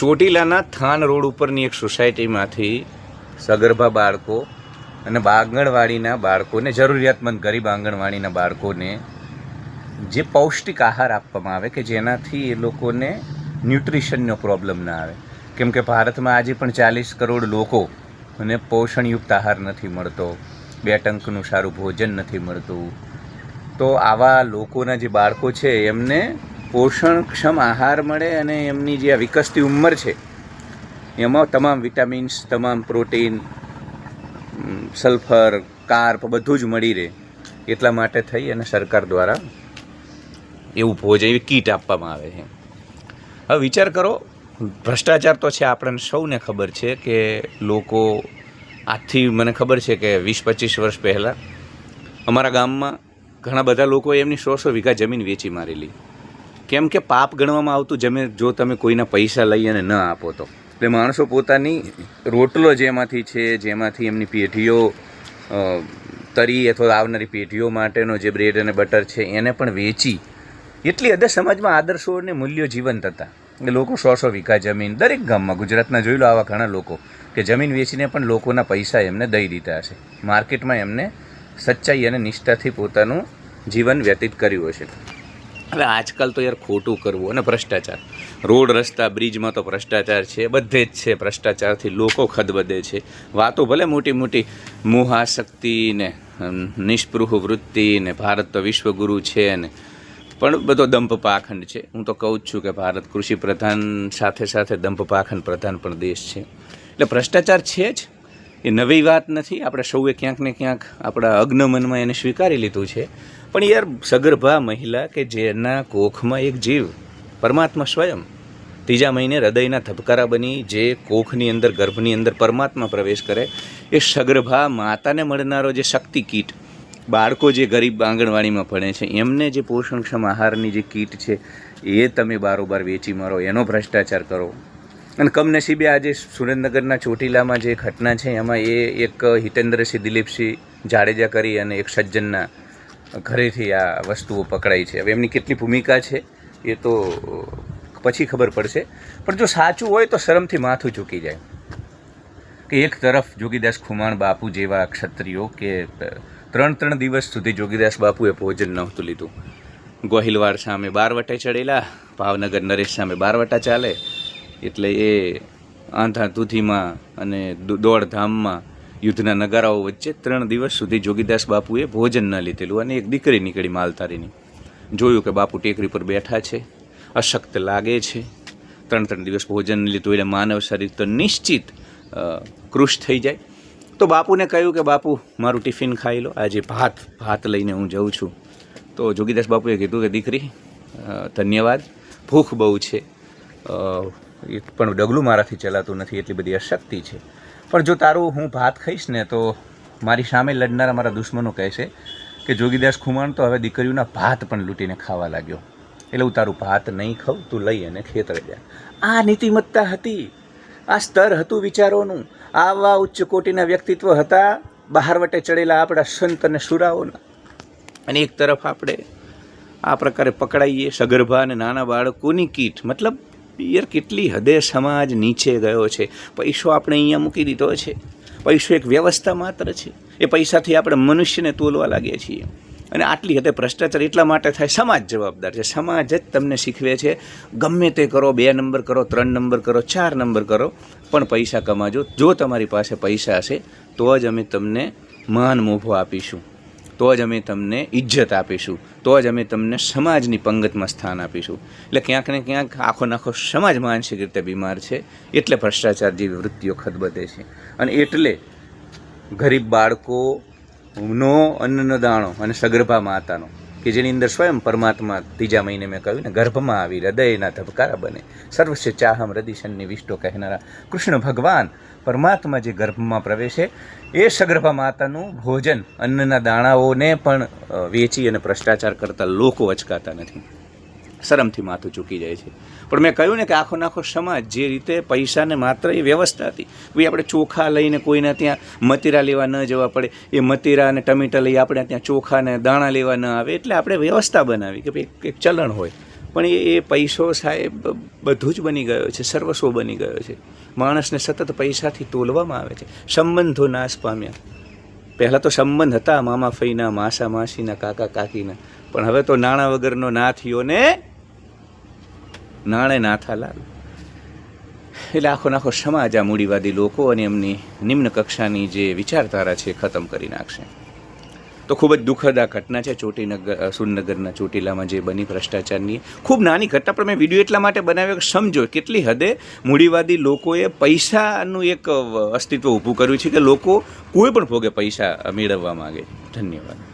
ચોટીલાના than road ઉપરની એક સોસાયટીમાંથી સગર્ભા બાળકો અને આંગણવાડીના બાળકોને, જરૂરિયાતમંદ ગરીબ આંગણવાડીના બાળકોને જે પૌષ્ટિક આહાર આપવામાં આવે કે જેનાથી એ લોકોને ન્યુટ્રિશનનો પ્રોબ્લેમ ના આવે. કેમ કે ભારતમાં આજે પણ ચાલીસ કરોડ લોકો અને પોષણયુક્ત આહાર નથી મળતો, બે ટંકનું સારું ભોજન નથી મળતું. તો આવા લોકોના જે બાળકો છે, એમને પોષણક્ષમ આહાર મળે અને એમની જે આ વિકસતી ઉંમર છે, એમાં તમામ વિટામિન્સ, તમામ પ્રોટીન સલ્ફર, કાર્પ બધું જ મળી રહે એટલા માટે થઈ અને સરકાર દ્વારા એવું ભોજન, એવી કીટ આપવામાં આવે છે. હવે વિચાર કરો, ભ્રષ્ટાચાર તો છે આપણને સૌને ખબર છે કે લોકો આજથી મને ખબર છે કે વીસ પચીસ વર્ષ પહેલાં અમારા ગામમાં ઘણા બધા લોકોએ એમની સો સો વીઘા જમીન વેચી મારેલી. કેમ કે પાપ ગણવામાં આવતું જમે જો તમે કોઈના પૈસા લઈ અને ન આપો તો. એટલે માણસો પોતાની રોટલો જેમાંથી છે, જેમાંથી એમની પેઢીઓ તરી અથવા આવનારી પેઢીઓ માટેનો જે બ્રેડ અને બટર છે એને પણ વેચી એટલી હદે સમાજમાં આદર્શો અને મૂલ્યો જીવંત હતા. એ લોકો સો સો વીઘા જમીન, દરેક ગામમાં, ગુજરાતના જોઈ લો આવા ઘણા લોકો કે જમીન વેચીને પણ લોકોના પૈસા એમને દઈ દીધા હશે. માર્કેટમાં એમને સચ્ચાઈ અને નિષ્ઠાથી પોતાનું જીવન વ્યતીત કર્યું હશે. હવે આજકાલ તો યાર ખોટું કરવું અને ભ્રષ્ટાચાર. રોડ, રસ્તા, બ્રિજમાં તો ભ્રષ્ટાચાર છે, બધે જ છે, ભ્રષ્ટાચારથી લોકો ખદબદે છે. વાતો ભલે મોટી મોટી મોહાશક્તિ ને નિષ્પૃહ વૃત્તિ ને ભારત તો વિશ્વગુરુ છે ને. પણ બધો દંભ પાખંડ છે. હું તો કહું જ છું કે ભારત કૃષિ પ્રધાન સાથે સાથે દંભ પાખંડ પ્રધાન પણ દેશ છે. એટલે ભ્રષ્ટાચાર છે જ. એ નવી વાત નથી. આપણે સૌએ ક્યાંક ને ક્યાંક આપણા અગ્નમનમાં એને સ્વીકારી લીધું છે. પણ યાર સગર્ભા મહિલા કે જેના કોખમાં એક જીવ, પરમાત્મા સ્વયં, ત્રીજા મહિને હૃદયના ધબકારા બની, જે કોખની અંદર, ગર્ભની અંદર પરમાત્મા પ્રવેશ કરે, એ સગર્ભા માતાને મળનારો જે શક્તિ કીટ, બાળકો જે ગરીબ આંગણવાડીમાં ભણે છે, એમને જે પોષણક્ષમ આહારની જે કીટ છે, એ તમે બારોબાર વેચી મારો, એનો ભ્રષ્ટાચાર કરો. અને કમનસીબે આજે સુરેન્દ્રનગરના ચોટીલામાં જે ઘટના છે, એમાં એ એક હિતેન્દ્રસિંહ દિલીપસિંહ જાડેજા કરી અને એક સજ્જનના ઘરેથી આ વસ્તુઓ પકડાઈ છે. હવે એમની કેટલી ભૂમિકા છે એ તો પછી ખબર પડશે. પણ જો સાચું હોય તો શરમથી માથું ચૂકી જાય. કે એક તરફ જોગીદાસ ખુમાણ બાપુ જેવા ક્ષત્રિયો કે ત્રણ ત્રણ દિવસ સુધી જોગીદાસ બાપુએ ભોજન નહોતું લીધું. ગોહિલવાડ સામે બારવટે ચડેલા, ભાવનગર નરેશ સામે બારવટા ચાલે. એટલે એ આંધા દૂધીમાં અને દોડધામમાં યુદ્ધના નગારાઓ વચ્ચે ત્રણ દિવસ સુધી જોગીદાસ બાપુએ ભોજન ન લીધેલું અને એક દીકરી નીકળી માલતારીની જોયું કે બાપુ ટેકરી પર બેઠા છે, અશક્ત લાગે છે. ત્રણ ત્રણ દિવસ ભોજન લીધું એટલે માનવ શરીર તો નિશ્ચિત કૃષ થઈ જાય. તો બાપુને કહ્યું કે બાપુ, મારું ટિફિન ખાઈ લો. આજે ભાત ભાત લઈને હું જઉં છું. તો જોગીદાસ બાપુએ કીધું કે દીકરી ધન્યવાદ. ભૂખ બહુ છે. પણ ડગલું મારાથી ચલાતું નથી, એટલી બધી અશક્તિ છે. પણ જો તારું હું ભાત ખાઈશ ને તો મારી સામે લડનારા મારા દુશ્મનો કહે છે કે જોગીદાસ ખુમાણ તો હવે દીકરીઓના ભાત પણ લૂંટીને ખાવા લાગ્યો. એટલે હું તારું ભાત નહીં ખાઉં, તું લઈ અને ખેતરે જા. આ નીતિમત્તા હતી. આ સ્તર હતું વિચારોનું. આવા ઉચ્ચ કોટીના વ્યક્તિત્વ હતા. બહારવટે ચડેલા આપણા સંત અને સુરાઓના. અને એક તરફ આપણે આ પ્રકારે પકડાઈએ સગર્ભા અને નાના બાળકોની કીટ. મતલબ યાર કેટલી હદે સમાજ નીચે ગયો છે? પૈસો આપણે અહીંયા મૂકી દીધો છે. પૈસો એક વ્યવસ્થા માત્ર છે. એ પૈસાથી આપણે મનુષ્યને તોલવા લાગીએ છીએ. અને આટલી હદે ભ્રષ્ટાચાર એટલા માટે થાય, સમાજ જવાબદાર છે. સમાજ જ તમને શીખવે છે, ગમે તે કરો, બે નંબર કરો, ત્રણ નંબર કરો, ચાર નંબર કરો, પણ પૈસા કમાજો. જો તમારી પાસે પૈસા હશે, તો જ અમે તમને માન મોભો આપીશું. તો જ અમે તમને ઇજ્જત આપીશું. તો જ અમે તમને સમાજની પંગતમાં સ્થાન આપીશું. એટલે ક્યાંક ને ક્યાંક આખો નાખો સમાજ માનસિક રીતે બીમાર છે. એટલે ભ્રષ્ટાચાર જેવી વૃત્તિઓ ખદબદે છે. અને એટલે ગરીબ બાળકોનો અન્નનો દાણો અને સગર્ભા માતાનો, કે જેની અંદર સ્વયં પરમાત્મા ત્રીજા મહિને મેં કહ્યું ને, ગર્ભમાં આવી, હૃદયના ધબકારા બને. સર્વસ્ય ચાહમ હૃદયશનની વિષ્ટો કહેનારા કૃષ્ણ ભગવાન પરમાત્મા જે ગર્ભમાં પ્રવેશે એ સગર્ભા માતાનું ભોજન, અન્નના દાણાઓને પણ વેચી અને ભ્રષ્ટાચાર કરતા લોકો અચકાતા નથી. શરમથી માથું ચૂકી જાય છે. પણ મેં કહ્યું ને કે આખો નાખો સમાજ જે રીતે પૈસાને માત્ર એ વ્યવસ્થા હતી, ભાઈ આપણે ચોખા લઈને કોઈને ત્યાં મતીરા લેવા ન જવા પડે, એ મતીરા અને ટમેટા લઈ આપણે ત્યાં ચોખા ને દાણા લેવા ન આવે, એટલે આપણે વ્યવસ્થા બનાવી કે ભાઈ એક ચલણ હોય. પણ એ એ પૈસો સાહેબ બધું જ બની ગયો છે, સર્વસ્વ બની ગયો છે. માણસને સતત પૈસાથી તોલવામાં આવે છે. સંબંધો નાશ પામ્યા. પહેલાં તો સંબંધ હતા મામા ફઈના, માસા, માસીના, કાકા, કાકીના. પણ હવે તો નાણાં વગરનો ના થયો ને નાણે નાથા લાલ એટલે આખો નાખો સમાજ આ મૂડીવાદી લોકો અને એમની નિમ્ન કક્ષાની જે વિચારધારા છે ખતમ કરી નાખશે. તો ખૂબ જ દુઃખદ આ ઘટના છે ચોટીનગર સુરનગરના ચોટીલામાં જે બની ભ્રષ્ટાચારની. ખૂબ નાની ઘટના, પણ મેં વીડિયો એટલા માટે બનાવ્યો કે સમજો કેટલી હદે મૂડીવાદી લોકોએ પૈસાનું એક અસ્તિત્વ ઊભું કર્યું છે કે લોકો કોઈ પણ ભોગે પૈસા મેળવવા માગે. ધન્યવાદ.